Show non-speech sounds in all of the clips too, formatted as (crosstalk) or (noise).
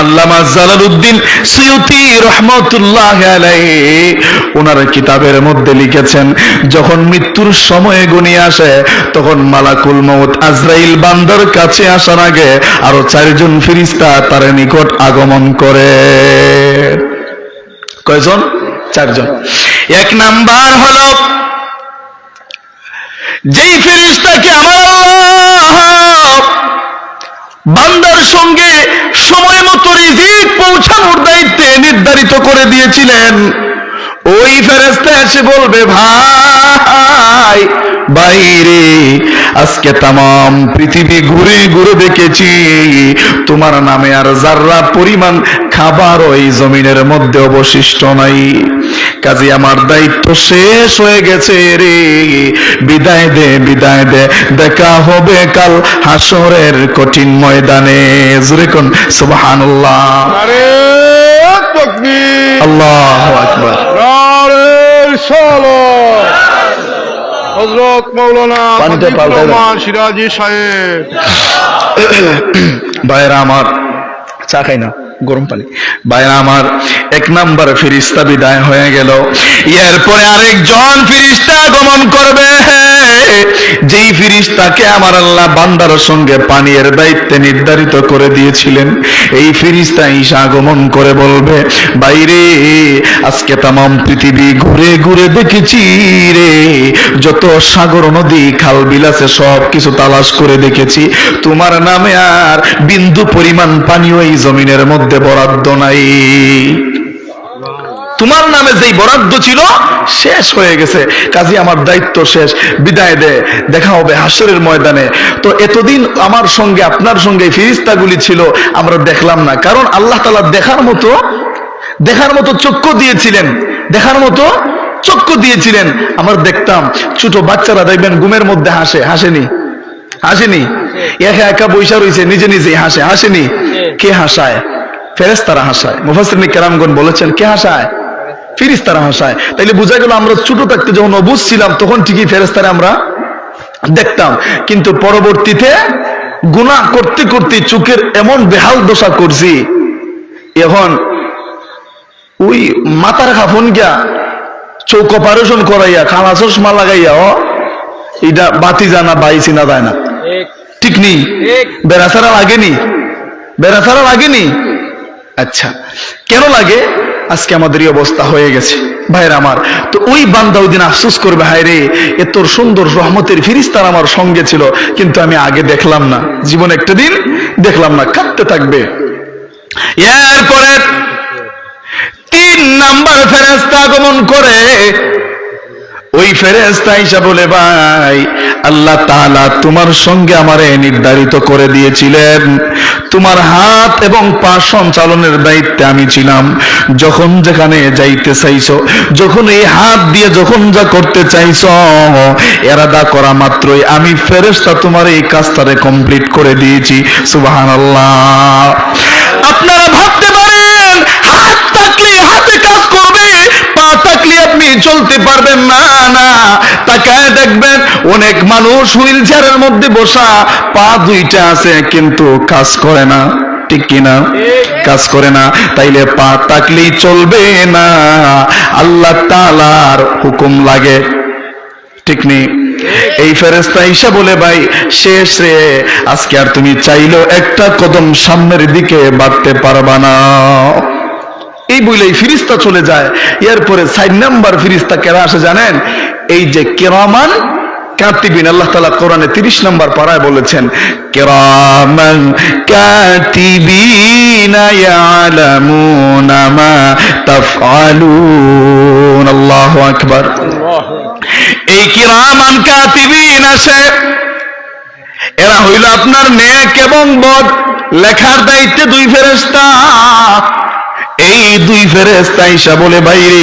আল্লামা Jalaluddin Suyuti রহমতুল্লাহ ওনার কিতাবের মধ্যে লিখেছেন, যখন মৃত্যুর সময় গুনিয়ে আসে, তখন মালাকুল মউত আজরাইল বান্দার কাছে আসার আগে আরও চারজন ফিরিস্তা তার নিকট আগমন করে। কয়জন? চারজন। এক নাম্বার হলো, যেই ফিরিস্তাকে আমার আল্লাহ বান্দার সঙ্গে সময় মতো রিজিক পৌঁছানোর দায়িত্বে নির্ধারিত করে দিয়েছিলেন। ওই ফেরেস্তা এসে বলবে, ভাই, বাইরে আজকে তাম পৃথিবী ঘুরে ঘুরে দেখেছি। তোমার নামে আর যার্রা পরিমাণ খাবার ওই জমিনের মধ্যে অবশিষ্ট নাই। কাজে আমার দায়িত্ব শেষ হয়ে গেছে রে। বিদায় দে বিদায় দে। দেখা হবে কাল হাসরের কঠিন ময়দানে। জোরে কোন সুবহানাল্লাহ। আরে আকবার। সালো হযরত মৌলানা রহমান সিরাজি সাহেব। (coughs) ভাইরা আমার চা খাই না গরম পানি। ভাইরা আমার এক নাম্বার ফিরিস্তা বিদায় হয়ে গেল। এরপরে আরেকজন ফিরিস্তা গমন করবে। যেই ফিরিস্তাকে আমার আল্লাহ বান্দার সঙ্গে পানির দায়িত্বে নির্ধারিত করে দিয়েছিলেন, এই ফিরিস্তা ঈশা আগমন করে বলবে, বাইরে, আজকে তাম পৃথিবী ঘুরে ঘুরে দেখেছি রে, যত সাগর, নদী, খাল, বিল আছে, সব কিছু তালাশ করে দেখেছি। তোমার নামে আর বিন্দু পরিমাণ পানিও এই জমিনের মধ্যে বরাদ্দ নাই। তোমার নামে যেই বরাদ্দ ছিল, শেষ হয়ে গেছে। কাজে, আমার দায়িত্ব শেষ। বিদায় দে। দেখা হবে হাসরের ময়দানে। তো এতদিন আমার সঙ্গে, আপনার সঙ্গে ফিরিস্তাগুলি ছিল, আমরা দেখলাম না। কারণ আল্লাহ তালা দেখার মতো দেখার মতো চক্ষু দিয়েছিলেন। দেখার মতো চক্ষু দিয়েছিলেন। আমরা দেখতাম, ছোট বাচ্চারা দেখবেন গুমের মধ্যে হাসে। হাসেনি? হাসেনি? একা একা বৈশা রয়েছে নিজে নিজে হাসে। হাসেনি? কে হাসায়? ফেরেস্তারা হাসায়। মুফাসির কেরামগণ বলেছেন, কে হাসায়? ফিরিস্তারা হাসায় তাইলে বোঝা গেল আমরা ছোট থাকতে যখন অবুজ ছিলাম তখন ঠিকই ফেরেস্তারা আমরা দেখতাম। কিন্তু পরবর্তীতে গুনাহ করতে করতে চোখের এমন বেহাল দশা করছি এখন ওই মাথার খাফন গিয়া চৌক অপারেশন করাইয়া খালা চশমা লাগাইয়া ও এটা বাতি জানা বাইছি না যায় না। ঠিক। নেই বেড়াছাড়া লাগেনি? বেড়াছাড়া লাগেনি? আচ্ছা। কেন লাগে? আজকে আমাদের এই অবস্থা হয়ে গেছে। ভাইয়ের আমার, তো ওই বান্দা ওই দিন আফসোস করবে, হায় রে তোর সুন্দর রহমতের ফিরিস্তার আমার সঙ্গে ছিল, কিন্তু আমি আগে দেখলাম না। জীবন একটা দিন দেখলাম না, কাঁদতে থাকবে। এরপরে তিন নাম্বার ফেরেস্তা আগমন করে ওই ফেরেস্তা ইসা বলে, ভাই, আল্লাহ তাআলা তোমার সঙ্গে আমারে নির্ধারিত করে দিয়েছিলেন। তোমার হাত এবং পা সঞ্চালনের দায়িত্বে আমি ছিলাম। যখন যেখানে যাইতে চাইছো, যখন এই হাত দিয়ে যখন যা করতে চাইছো, এরাদা করা মাত্রই আমি ফেরেস্তা তোমার এই কাজটারে কমপ্লিট করে দিয়েছি। সুবহানাল্লাহ। আপনারা ভাবতে পারেন হাত থাকলে হাতে কাজ করবে পা থাকলে আপনি চলতে পারবেন না না। তাকায় দেখবেন অনেক মানুষ হুইল চেয়ারের মধ্যে বসা, পা দুইটা আছে, কিন্তু কাজ করে না। ঠিক কিনা? কাজ করে না। তাইলে পা চলবে না। আল্লাহ তালার হুকুম লাগে। ঠিক নেই এই ফেরেস্তা ঈশা বলে, ভাই, শেষ রে। আজকে আর তুমি চাইলেও একটা কদম সামনের দিকে বাড়তে পারবা না। এই বলেই ফিরিস্তা চলে যায়। এরপরে সাইড নাম্বার ফিরিস্তা কেরা আসে জানেন? এই যে কেরামান কাতিবিন, আল্লাহ তালা কোরআনে তিরিশ পাড়ায় বলেছেন, কেরামান কাতিবিন এই কাতিবিন আসে। এরা হইল আপনার নেক এবং বদ। লেখার দায়িত্বে দুই ফেরেস্তা এই দুই ফেরেস্তা ইসা বলে বাইরে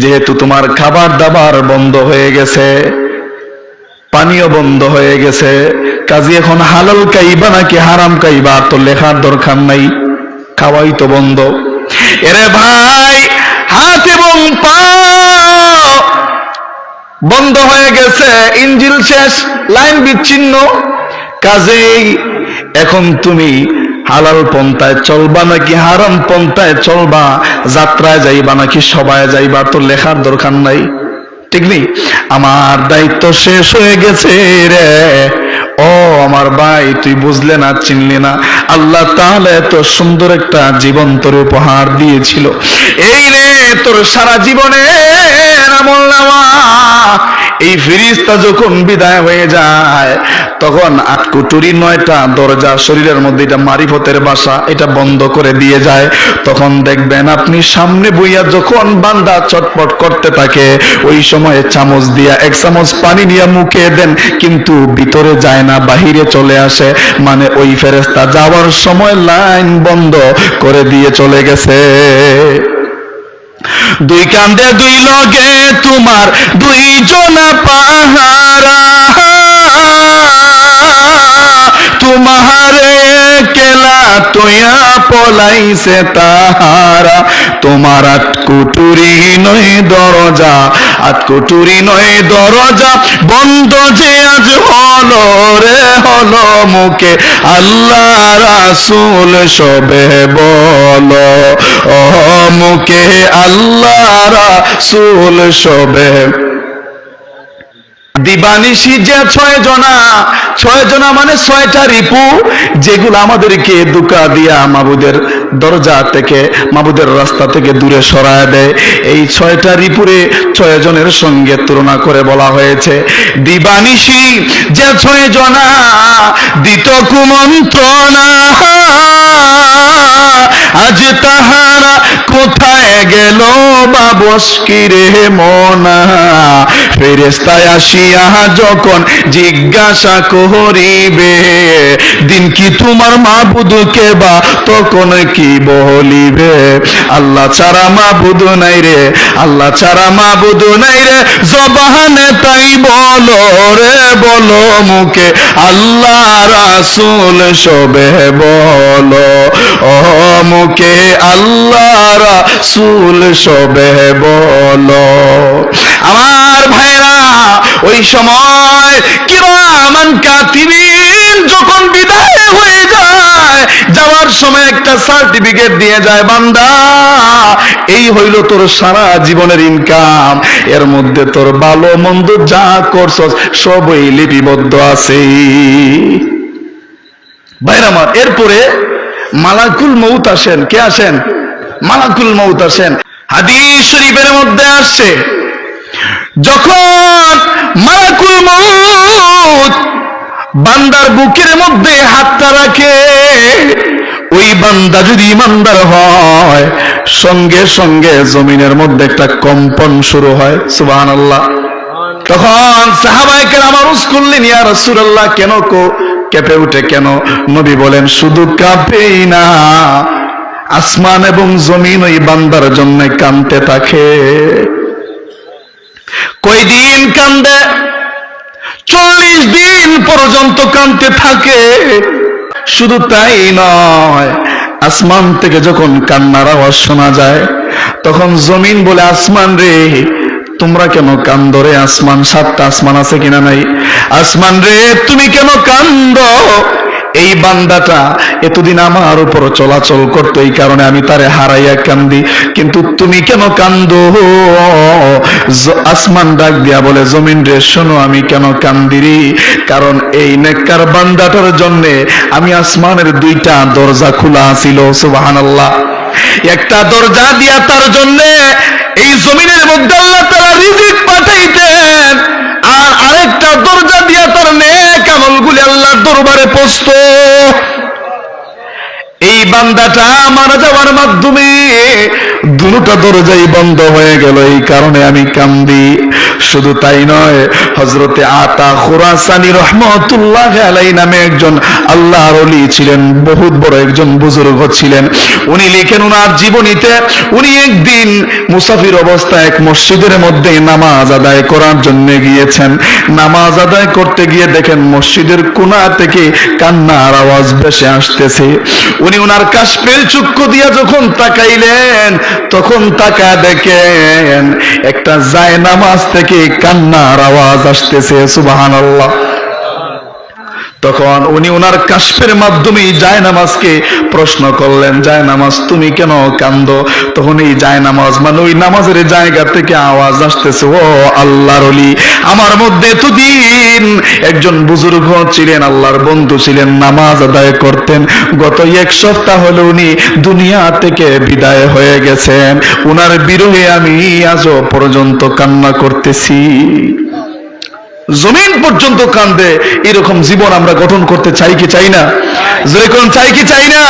যেহেতু তোমার খাবার দাবার বন্ধ হয়ে গেছে, পানীয় বন্ধ হয়ে গেছে, কাজী এখন হালাল কাইবা নাকি হারাম কাইবা তো লেখার দরকার নাই, খাওয়াই তো বন্ধ। এরে ভাই, হাত এবং পা বন্ধ হয়ে গেছে, ইঞ্জিল শেষ, লাইন বিচ্ছিন্ন। কাজেই এখন তুমি হালাল পন্থায় চলবা নাকি হারাম পন্থায় চলবা? যাত্রায় যাইবা নাকি সবাই যাইবা? তো লেখার দরকার নাই। ঠিক নেই? আমার দায়িত্ব শেষ হয়ে গেছে রে। ও আমার ভাই, তুই বুঝলে না, চিনলি না। আল্লাহ তাহলে এত সুন্দর একটা জীবন তোর উপহার দিয়েছিল। এই রে, তোর সারা নামা। এই ফিরিস্তা যখন বিদায় হয়ে যায়, তখন আট কুটুরি নয়টা দরজা শরীরের মধ্যে এটা মারিফতের বাসা, এটা বন্ধ করে দিয়ে যায়। তখন দেখবেন আপনি সামনে বইয়া যখন বান্দা চটপট করতে থাকে, ওই সময়ে চামচ দিয়া, এক চামচ পানি নিয়ে মুখে দেন, কিন্তু ভিতরে যায় না, বাহিরে চলে আসে। মানে ওই ফেরেস্তা যাওয়ার সময় লাইন বন্ধ করে দিয়ে চলে গেছে। দুই কান্দে দুই লগে তোমার দুই জনা পাহারা। তোয়া পলাইছে তাহারা। তোমার কুটুরি নয় দরজা কুটুরি নয় দরজা, বন্ধ যে আজ হলো রে, হলো মুখে। আল্লাহ রাসুল সবে বলো, ও মুখে আল্লাহ রাসুল সবে দিবানিশি যে ছয় জনা। ছয় জনা মানে ছয়টা রিপু। যেগুলো আমাদেরকে দুকা দিয়া মাবুদের দরজা থেকে, মাবুদের রাস্তা থেকে দূরে সরায় দেয়। এই ছয়টা রিপুরে ছয় জনের সঙ্গে তুলনা করে বলা হয়েছে। দিবানিশি যে ছয় জনা, দিত কুমন্ত্রণা। আজ তাহারা কোথায় গেল বা বসকিরে মনা? ফেরেস্তায় আসিয়া যখন জিজ্ঞাসা করিবে, দিন কি তোমার মাবুদকে বা তখন কি বলিবে? আল্লাহ ছাড়া মাবুদ নাই রে, আল্লাহ ছাড়া মাবুদ নাই রে, জবানে তাই বলো রে, বলো মুখে, আল্লাহ রাসুল সবে বলো। ও মুখে আল্লাহ রাসুল সবে বলো। আমার ভাইরা ওই সময় কিরামান কাতিবিন যখন বিদায় হয়ে যায়, যাওয়ার সময় একটা সার্টিফিকেট দিয়ে যায়, বান্দা, এই হইল তোর সারা জীবনের ইনকাম এর মধ্যে তোর ভালো মন্দ যা করছস, সবই লিপিবদ্ধ আছে ভাইরা আমার, এরপরে মালাকুল মৌত আসেন। কে আসেন? মালাকুল মৌত আসেন। হাদিস শরীফের মধ্যে আসছে, যখন মালাকুল মৌত বান্দার বুকের মধ্যে হাতটা রাখে, ওই বান্দা যদি ইমানদার হয়, সঙ্গে সঙ্গে জমিনের মধ্যে একটা কম্পন শুরু হয়। সুবাহ আল্লাহ তখন সাহাবাইকে আমার করলেন ইয়া রাসূলুল্লাহ, কেন কো? কেঁপে উঠে কেন? নবী বলেন, শুধু কাঁপেই না, আসমান এবং জমিন ওই বান্দার জন্য কানতে থাকে। কয়দিন কান্দে চল্লিশ দিন পর্যন্ত কানতে থাকে। শুধু তাই নয়, আসমান থেকে যখন কান্নার আওয়াজ শোনা যায়, তখন জমিন বলে, আসমান রে তোমরা কেন কান্দ রে আসমান সাতটা, আসমান আছে কিনা নাই? আসমান রে, তুমি কেন কান্দ? এই বান্দাটা এতদিন আমার উপর চলাচল করতো, এই কারণে আমি তারে হারাইয়া কান্দি। কিন্তু তুমি কেন কান্দ? আসমান ডাক দিয়া বলে, জমিন রে, শোনো, আমি কেন কান্দিরি কারণ এই নেককার বান্দাটার জন্য আমি আসমানের দুইটা দরজা খোলা ছিল সুবহানাল্লাহ। একটা দরজা দিয়া তার জন্য এই জমিনের মধ্যে আল্লাহ তারা রিজিক পাঠাইতেন। আর আরেকটা দরজা দিয়া তার নেক আমলগুলি আল্লাহর দরবারে পোস্ত এই বান্দাটা মারা যাওয়ার মাধ্যমে দুটা দরজাই বন্ধ হয়ে গেল। এই কারণে আমি কান্দি। শুধু তাই নয় হজরতে আতা খুরাসানি রহমতুল্লাহ আলাই নামে একজন আল্লাহর অলি ছিলেন, বহুত বড় একজন বুজুর্গ ছিলেন। উনি লিখেন, উনার জীবনীতে উনি একদিন মুসাফির অবস্থায় এক মসজিদের মধ্যে নামাজ আদায় করার জন্য গিয়েছেন। নামাজ আদায় করতে গিয়ে দেখেন মসজিদের কোনা থেকে কান্নার আওয়াজ ভেসে আসতেছে। উনি ওনার কাশ্মীর চক্ষু দিয়া যখন তাকাইলেন তখন তাকা দেখেন একটা জায়নামাজ থেকে কান্নার আওয়াজ আসতেছে সুবাহান তখন উনি ওনার কাশ্পের মাধ্যমে যায় নামাজকে প্রশ্ন করলেন যায় নামাজ তুমি কেন কান্দ তখন এই যায় নামাজ মানে ওই নামাজের জায়গা থেকে আওয়াজ আসতেছে, ও আল্লাহর আমার মধ্যে এতদিন একজন বুজুর্গ ছিলেন, আল্লাহর বন্ধু ছিলেন, নামাজ আদায় করতেন। গত এক সপ্তাহ হলো উনি দুনিয়া থেকে বিদায় হয়ে গেছেন। উনার বিরহে আমি আজও পর্যন্ত কান্না করতেছি। জমিন পর্যন্ত কান্দে। এরকম জীবন আমরা গঠন করতে চাই কি চাই না? যেরকম চাই কি চাই না?